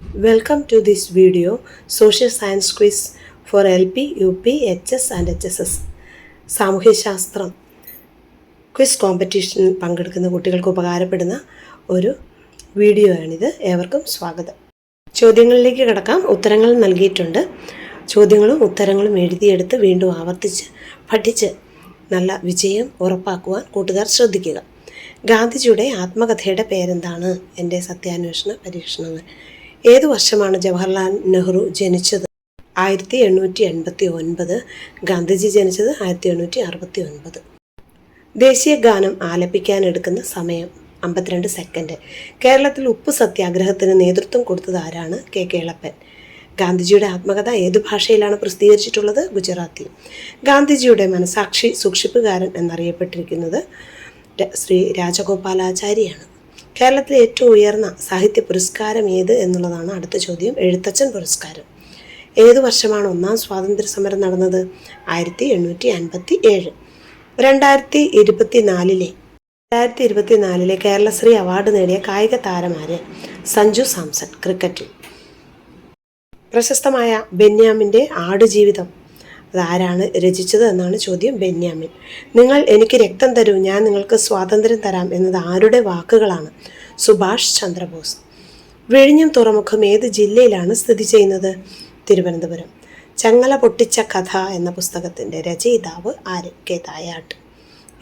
Welcome to this video Social Science Quiz for LP, UP, HS and HSS. സാമൂഹ്യശാസ്ത്രം quiz കോമ്പറ്റീഷനിൽ പങ്കെടുക്കുന്ന കുട്ടികൾക്ക് ഉപകാരപ്പെടുന്ന ഒരു വീഡിയോ ആണിത് ഏവർക്കും സ്വാഗതം. ചോദ്യങ്ങളിലേക്ക് കിടക്കാം. ഉത്തരങ്ങൾ നൽകിയിട്ടുണ്ട്. ചോദ്യങ്ങളും ഉത്തരങ്ങളും എഴുതിയെടുത്ത് വീണ്ടും ആവർത്തിച്ച് പഠിച്ച് നല്ല വിജയം ഉറപ്പാക്കുവാൻ കൂട്ടുകാർ ശ്രദ്ധിക്കുക. ഗാന്ധിജിയുടെ ആത്മകഥയുടെ പേരെന്താണ്? എന്റെ സത്യാന്വേഷണ പരീക്ഷണങ്ങൾ. ഏതു വർഷമാണ് ജവഹർലാൽ നെഹ്റു ജനിച്ചത്? ആയിരത്തി എണ്ണൂറ്റി എൺപത്തി ഒൻപത് ഗാന്ധിജി ജനിച്ചത് ആയിരത്തി എണ്ണൂറ്റി അറുപത്തി ഒൻപത് ദേശീയ ഗാനം ആലപിക്കാൻ എടുക്കുന്ന സമയം അമ്പത്തിരണ്ട് സെക്കൻഡ്. കേരളത്തിൽ ഉപ്പ് സത്യാഗ്രഹത്തിന് നേതൃത്വം കൊടുത്തത് ആരാണ്? കെ കേളപ്പൻ. ഗാന്ധിജിയുടെ ആത്മകഥ ഏതു ഭാഷയിലാണ് പ്രസിദ്ധീകരിച്ചിട്ടുള്ളത്? ഗുജറാത്തി. ഗാന്ധിജിയുടെ മനസാക്ഷി സൂക്ഷിപ്പുകാരൻ എന്നറിയപ്പെട്ടിരിക്കുന്നത് ശ്രീ രാജഗോപാലാചാരിയാണ്. കേരളത്തിലെ ഏറ്റവും ഉയർന്ന സാഹിത്യ പുരസ്കാരം ഏത് എന്നുള്ളതാണ് അടുത്ത ചോദ്യം. എഴുത്തച്ഛൻ പുരസ്കാരം. ഏത് വർഷമാണ് ഒന്നാം സ്വാതന്ത്ര്യ സമരം നടന്നത്? ആയിരത്തി എണ്ണൂറ്റി അൻപത്തി ഏഴ് രണ്ടായിരത്തി ഇരുപത്തി നാലിലെ രണ്ടായിരത്തി ഇരുപത്തി നാലിലെ കേരളശ്രീ അവാർഡ് നേടിയ കായിക താരമാര് സഞ്ജു സാംസൺ ക്രിക്കറ്റിൽ. പ്രശസ്തമായ ബെന്യാമിന്റെ ആടുജീവിതം അതാരാണ് രചിച്ചത് എന്നാണ് ചോദ്യം ബെന്യാമിൻ. നിങ്ങൾ എനിക്ക് രക്തം തരൂ ഞാൻ നിങ്ങൾക്ക് സ്വാതന്ത്ര്യം തരാം എന്നത് ആരുടെ വാക്കുകളാണ്? സുഭാഷ് ചന്ദ്രബോസ്. വിഴിഞ്ഞം തുറമുഖം ഏത് ജില്ലയിലാണ് സ്ഥിതി ചെയ്യുന്നത്? തിരുവനന്തപുരം. ചങ്ങല പൊട്ടിച്ച കഥ എന്ന പുസ്തകത്തിന്റെ രചയിതാവ് ആര്? കെ. തായാട്ട്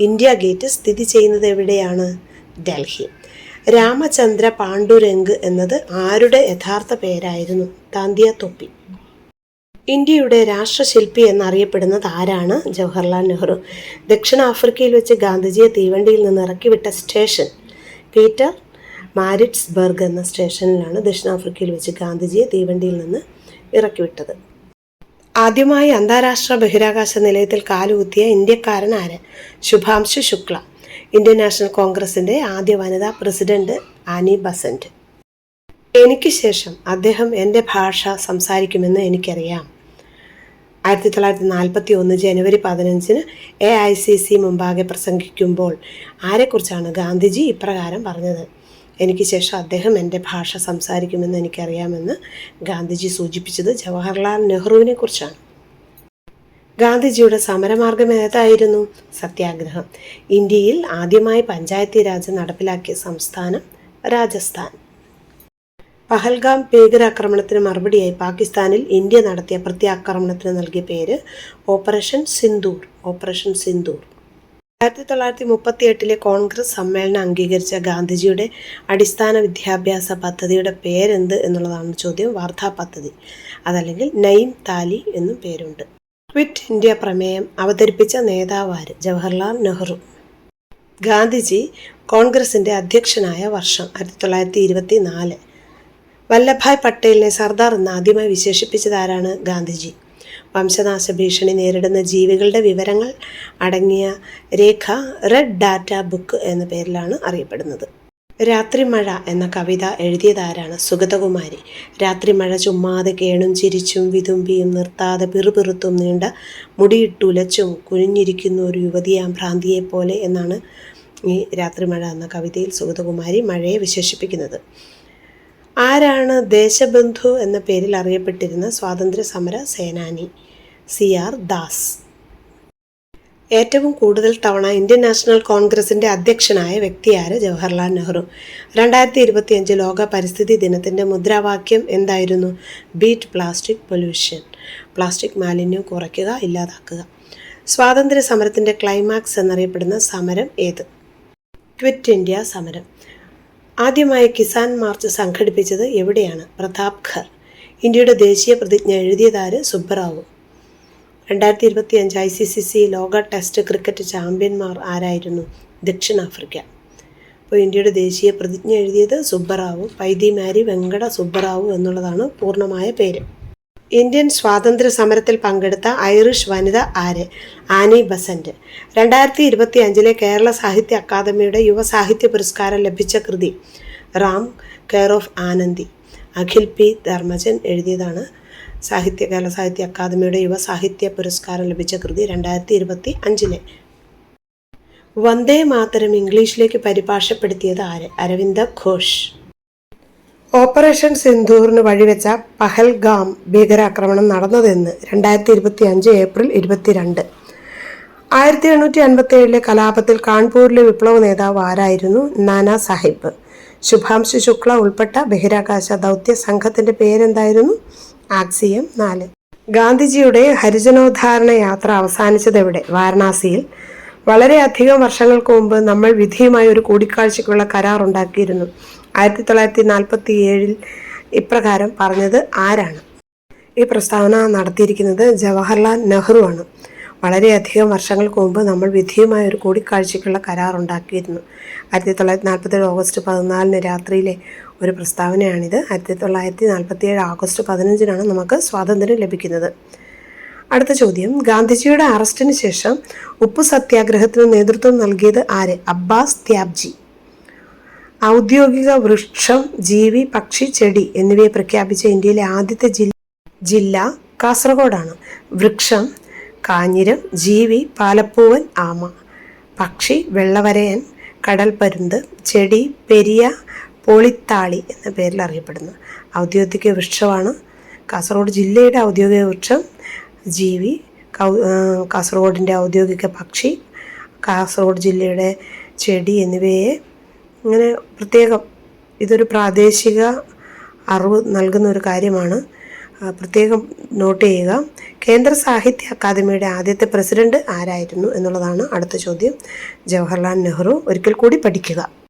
ഇന്ത്യ ഗേറ്റ് സ്ഥിതി ചെയ്യുന്നത് എവിടെയാണ്? ഡൽഹി. രാമചന്ദ്ര പാണ്ഡുരംഗ് എന്നത് ആരുടെ യഥാർത്ഥ പേരായിരുന്നു? താന്തിയ തൊപ്പി. ഇന്ത്യയുടെ രാഷ്ട്രശില്പി എന്നറിയപ്പെടുന്നത് ആരാണ്? ജവഹർലാൽ നെഹ്റു. ദക്ഷിണാഫ്രിക്കയിൽ വെച്ച് ഗാന്ധിജിയെ തീവണ്ടിയിൽ നിന്ന് ഇറക്കിവിട്ട സ്റ്റേഷൻ പീറ്റർ മാരിറ്റ്സ്ബർഗ് എന്ന സ്റ്റേഷനിലാണ് ദക്ഷിണാഫ്രിക്കയിൽ വെച്ച് ഗാന്ധിജിയെ തീവണ്ടിയിൽ നിന്ന് ഇറക്കിവിട്ടത്. ആദ്യമായി അന്താരാഷ്ട്ര ബഹിരാകാശ നിലയത്തിൽ കാലുകുത്തിയ ഇന്ത്യക്കാരൻ ആര്? ശുഭാംശു ശുക്ല ഇന്ത്യൻ നാഷണൽ കോൺഗ്രസിന്റെ ആദ്യ വനിതാ പ്രസിഡന്റ് ആനി ബസന്റ്. എനിക്ക് ശേഷം അദ്ദേഹം എന്റെ ഭാഷ സംസാരിക്കുമെന്ന് എനിക്കറിയാം. ആയിരത്തി തൊള്ളായിരത്തി നാൽപ്പത്തി ഒന്ന് ജനുവരി പതിനഞ്ചിന് എ ഐ സി സി മുമ്പാകെ പ്രസംഗിക്കുമ്പോൾ ആരെക്കുറിച്ചാണ് ഗാന്ധിജി ഇപ്രകാരം പറഞ്ഞത്? എനിക്ക് ശേഷം അദ്ദേഹം എന്റെ ഭാഷ സംസാരിക്കുമെന്ന് എനിക്കറിയാമെന്ന് ഗാന്ധിജി സൂചിപ്പിച്ചത് ജവഹർലാൽ നെഹ്റുവിനെ കുറിച്ചാണ്. ഗാന്ധിജിയുടെ സമരമാർഗം ഏതായിരുന്നു? സത്യാഗ്രഹം. ഇന്ത്യയിൽ ആദ്യമായി പഞ്ചായത്തി രാജ് നടപ്പിലാക്കിയ സംസ്ഥാനം രാജസ്ഥാൻ. പഹൽഗാം ഭീകരാക്രമണത്തിന് മറുപടിയായി പാകിസ്ഥാനിൽ ഇന്ത്യ നടത്തിയ പ്രത്യാക്രമണത്തിന് നൽകിയ പേര് ഓപ്പറേഷൻ സിന്ദൂർ ഓപ്പറേഷൻ സിന്ദൂർ. ആയിരത്തി തൊള്ളായിരത്തി മുപ്പത്തി എട്ടിലെ കോൺഗ്രസ് സമ്മേളനം അംഗീകരിച്ച ഗാന്ധിജിയുടെ അടിസ്ഥാന വിദ്യാഭ്യാസ പദ്ധതിയുടെ പേരെന്ത് എന്നുള്ളതാണ് ചോദ്യം വാർത്താ പദ്ധതി. അതല്ലെങ്കിൽ നയിം താലി എന്നും പേരുണ്ട്. ക്വിറ്റ് ഇന്ത്യ പ്രമേയം അവതരിപ്പിച്ച നേതാവാര് ജവഹർലാൽ നെഹ്റു. ഗാന്ധിജി കോൺഗ്രസിന്റെ അധ്യക്ഷനായ വർഷം ആയിരത്തി തൊള്ളായിരത്തി ഇരുപത്തി നാല് വല്ലഭായ് പട്ടേലിനെ സർദാർ എന്ന് ആദ്യമായി വിശേഷിപ്പിച്ചത് ആരാണ് ഗാന്ധിജി? വംശനാശ ഭീഷണി നേരിടുന്ന ജീവികളുടെ വിവരങ്ങൾ അടങ്ങിയ രേഖ റെഡ് ഡാറ്റ ബുക്ക് എന്ന പേരിലാണ് അറിയപ്പെടുന്നത്. രാത്രിമഴ എന്ന കവിത എഴുതിയതാരാണ് സുഗതകുമാരി? രാത്രിമഴ ചുമ്മാതെ കേണും ചിരിച്ചും വിതുമ്പിയും നിർത്താതെ പിറുപിറുത്തും നീണ്ട മുടിയിട്ടുലച്ചും കുനിഞ്ഞിരിക്കുന്ന ഒരു യുവതിയാം ഭ്രാന്തിയെ പോലെ എന്നാണ് ഈ രാത്രിമഴ എന്ന കവിതയിൽ സുഗതകുമാരി മഴയെ വിശേഷിപ്പിക്കുന്നത്. ആരാണ് ദേശബന്ധു എന്ന പേരിൽ അറിയപ്പെട്ടിരുന്ന സ്വാതന്ത്ര്യ സമര സേനാനി സി ആർ ദാസ്. ഏറ്റവും കൂടുതൽ തവണ ഇന്ത്യൻ നാഷണൽ കോൺഗ്രസിന്റെ അധ്യക്ഷനായ വ്യക്തിയാര് ജവഹർലാൽ നെഹ്റു. രണ്ടായിരത്തി ഇരുപത്തിയഞ്ച് ലോക പരിസ്ഥിതി ദിനത്തിന്റെ മുദ്രാവാക്യം എന്തായിരുന്നു? Beat plastic pollution. പ്ലാസ്റ്റിക് മാലിന്യം കുറയ്ക്കുക ഇല്ലാതാക്കുക. സ്വാതന്ത്ര്യ സമരത്തിന്റെ ക്ലൈമാക്സ് എന്നറിയപ്പെടുന്ന സമരം ഏത്? ക്വിറ്റ് ഇന്ത്യ സമരം. ആദ്യമായി കിസാൻ മാർച്ച് സംഘടിപ്പിച്ചത് എവിടെയാണ്? പ്രതാപ് ഖർ. ഇന്ത്യയുടെ ദേശീയ പ്രതിജ്ഞ എഴുതിയതാര് സുബ്ബറാവു. രണ്ടായിരത്തി ഇരുപത്തി അഞ്ച് ഐ സി സി സി ലോക ടെസ്റ്റ് ക്രിക്കറ്റ് ചാമ്പ്യന്മാർ ആരായിരുന്നു? ദക്ഷിണാഫ്രിക്ക. അപ്പോൾ ഇന്ത്യയുടെ ദേശീയ പ്രതിജ്ഞ എഴുതിയത് സുബ്ബറാവു. പൈതി മാരി വെങ്കട സുബ്ബറാവു എന്നുള്ളതാണ് പൂർണമായ പേര്. ഇന്ത്യൻ സ്വാതന്ത്ര്യ സമരത്തിൽ പങ്കെടുത്ത ഐറിഷ് വനിത ആര്? Annie Besant. രണ്ടായിരത്തി ഇരുപത്തി അഞ്ചിലെ കേരള സാഹിത്യ അക്കാദമിയുടെ യുവ സാഹിത്യ പുരസ്കാരം ലഭിച്ച കൃതി Ram care of Anandi. Akhil P Dharmajan എഴുതിയതാണ് സാഹിത്യ കേരള സാഹിത്യ അക്കാദമിയുടെ യുവ സാഹിത്യ പുരസ്കാരം ലഭിച്ച കൃതി രണ്ടായിരത്തി ഇരുപത്തി അഞ്ചിലെ വന്ദേ മാതരം ഇംഗ്ലീഷിലേക്ക് പരിഭാഷപ്പെടുത്തിയത് ആര്? അരവിന്ദ ഘോഷ്. ഓപ്പറേഷൻ സിന്ദൂറിന് വഴിവെച്ച പഹൽഗാം ഭീകരാക്രമണം നടന്നതെന്ന് രണ്ടായിരത്തി ഇരുപത്തി അഞ്ച് ഏപ്രിൽ ഇരുപത്തിരണ്ട്. ആയിരത്തി എണ്ണൂറ്റി അൻപത്തി ഏഴിലെ കലാപത്തിൽ കാൺപൂരിലെ വിപ്ലവ നേതാവ് ആരായിരുന്നു? നാനാ സാഹിബ്. ശുഭാംശു ശുക്ല ഉൾപ്പെട്ട ബഹിരാകാശ ദൗത്യ സംഘത്തിന്റെ പേരെന്തായിരുന്നു? ആക്സിയം നാല്. ഗാന്ധിജിയുടെ ഹരിജനോദ്ധാരണ യാത്ര അവസാനിച്ചത് അവസാനിച്ചതെവിടെ? വാരണാസിയിൽ. വളരെയധികം വർഷങ്ങൾക്ക് മുമ്പ് നമ്മൾ വിധിയുമായി ഒരു കൂടിക്കാഴ്ചയ്ക്കുള്ള കരാർ ഉണ്ടാക്കിയിരുന്നു ആയിരത്തി തൊള്ളായിരത്തി നാൽപ്പത്തി ഏഴിൽ ഇപ്രകാരം പറഞ്ഞത് ആരാണ്? ഈ പ്രസ്താവന നടത്തിയിരിക്കുന്നത് ജവഹർലാൽ നെഹ്റു ആണ്. വളരെയധികം വർഷങ്ങൾക്ക് മുമ്പ് നമ്മൾ വിധിയുമായ ഒരു കൂടിക്കാഴ്ചയ്ക്കുള്ള കരാർ ഉണ്ടാക്കിയിരുന്നു. ആയിരത്തി തൊള്ളായിരത്തി നാൽപ്പത്തേഴ് ഓഗസ്റ്റ് പതിനാലിന് രാത്രിയിലെ ഒരു പ്രസ്താവനയാണിത്. ആയിരത്തി തൊള്ളായിരത്തി നാൽപ്പത്തിയേഴ് ഓഗസ്റ്റ് പതിനഞ്ചിനാണ് നമുക്ക് സ്വാതന്ത്ര്യം ലഭിക്കുന്നത്. അടുത്ത ചോദ്യം. ഗാന്ധിജിയുടെ അറസ്റ്റിന് ശേഷം ഉപ്പു സത്യാഗ്രഹത്തിന് നേതൃത്വം നൽകിയത് ആര്? അബ്ബാസ് ത്യാബ്ജി ഔദ്യോഗിക വൃക്ഷം ജീവി പക്ഷി ചെടി എന്നിവയെ പ്രഖ്യാപിച്ച ഇന്ത്യയിലെ ആദ്യത്തെ ജില്ല ജില്ല കാസർഗോഡാണ്. വൃക്ഷം കാഞ്ഞിരം ജീവി പാലപ്പൂവൻ ആമ പക്ഷി വെള്ളവരയൻ കടൽപ്പരുന്ത് ചെടി പെരിയ പോളിത്താളി എന്ന പേരിൽ അറിയപ്പെടുന്നു. ഔദ്യോഗിക വൃക്ഷമാണ് കാസർഗോഡ് ജില്ലയുടെ ഔദ്യോഗിക വൃക്ഷം. ജീവി കാസർഗോഡിന്റെ ഔദ്യോഗിക പക്ഷി കാസർഗോഡ് ജില്ലയുടെ ചെടി എന്നിവയെ ഇങ്ങനെ പ്രത്യേകം ഇതൊരു പ്രാദേശിക അറിവ് നൽകുന്ന ഒരു കാര്യമാണ്. പ്രത്യേകം നോട്ട് ചെയ്യുക. കേന്ദ്ര സാഹിത്യ അക്കാദമിയുടെ ആദ്യത്തെ പ്രസിഡന്റ് ആരായിരുന്നു എന്നുള്ളതാണ് അടുത്ത ചോദ്യം. ജവഹർലാൽ നെഹ്റു ഒരിക്കൽ കൂടി പഠിക്കുക.